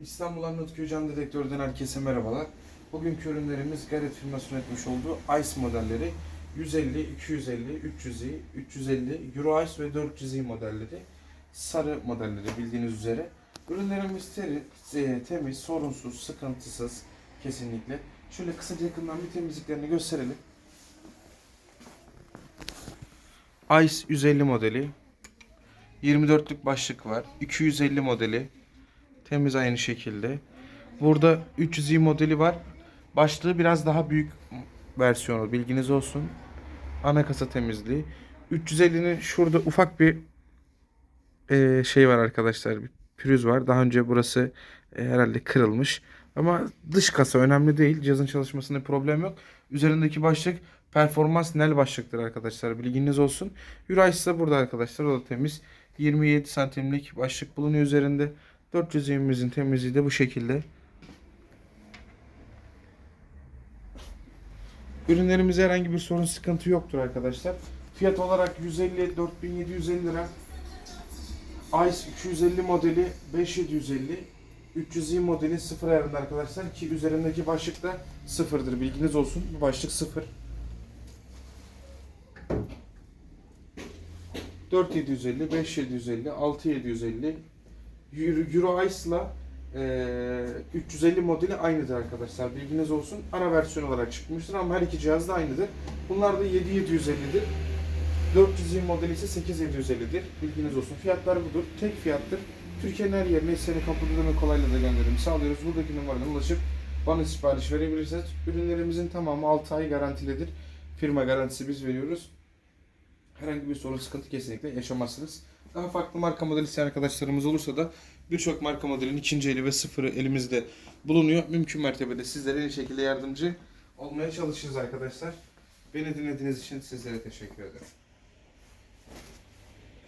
İstanbul Arnavutköy Can Dedektör'den herkese merhabalar. Bugünkü ürünlerimiz Garrett firmasının üretmiş olduğu ICE modelleri 150, 250, 300i, 350, Euro ICE ve 400i modelleri. Sarı modelleri bildiğiniz üzere. Ürünlerimiz teri, e, temiz, sorunsuz, sıkıntısız kesinlikle. Şöyle kısaca yakından bir temizliklerini gösterelim. ICE 150 modeli. 24'lük başlık var. 250 modeli. Temiz aynı şekilde. Burada 300i modeli var. Başlığı biraz daha büyük versiyonu. Bilginiz olsun. Ana kasa temizliği. 350'nin şurada ufak bir eee, şey var arkadaşlar. Bir pürüz var. Daha önce burası e, herhalde kırılmış. Ama dış kasa önemli değil. Cihazın çalışmasında problem yok. Üzerindeki başlık performans nel başlıktır arkadaşlar. Bilginiz olsun. Euro ise burada arkadaşlar. O da temiz. 27 santimlik başlık bulunuyor üzerinde. 420'imizin temizliği de bu şekilde. Ürünlerimizde herhangi bir sorun sıkıntı yoktur arkadaşlar. Fiyat olarak 150 4750 lira. Ice 250 modeli 5750. 300i modeli 0 ayarında arkadaşlar ki üzerindeki başlık da sıfırdır bilginiz olsun. Bu başlık sıfır. 4750, 5750, 6750 Euro, Ice'la eee, 350 modeli aynıdır arkadaşlar. Bilginiz olsun. Ana versiyon olarak çıkmıştır ama her iki cihaz da aynıdır. Bunlar da 7750'dir. 400 modeli ise 8750'dir. Bilginiz olsun. Fiyatlar budur. Tek fiyattır. Türkiye'nin her yerine istediğiniz kapıda ve kolaylıkla gönderimi sağlıyoruz. Buradaki numaradan ulaşıp bana sipariş verebilirsiniz. Ürünlerimizin tamamı 6 ay garantilidir. Firma garantisi biz veriyoruz. Herhangi bir sorun sıkıntı kesinlikle yaşamazsınız. Daha farklı marka model isteyen arkadaşlarımız olursa da birçok marka modelin ikinci eli ve sıfırı elimizde bulunuyor. Mümkün mertebede sizlere en şekilde yardımcı olmaya çalışırız arkadaşlar. Beni dinlediğiniz için sizlere teşekkür ederim.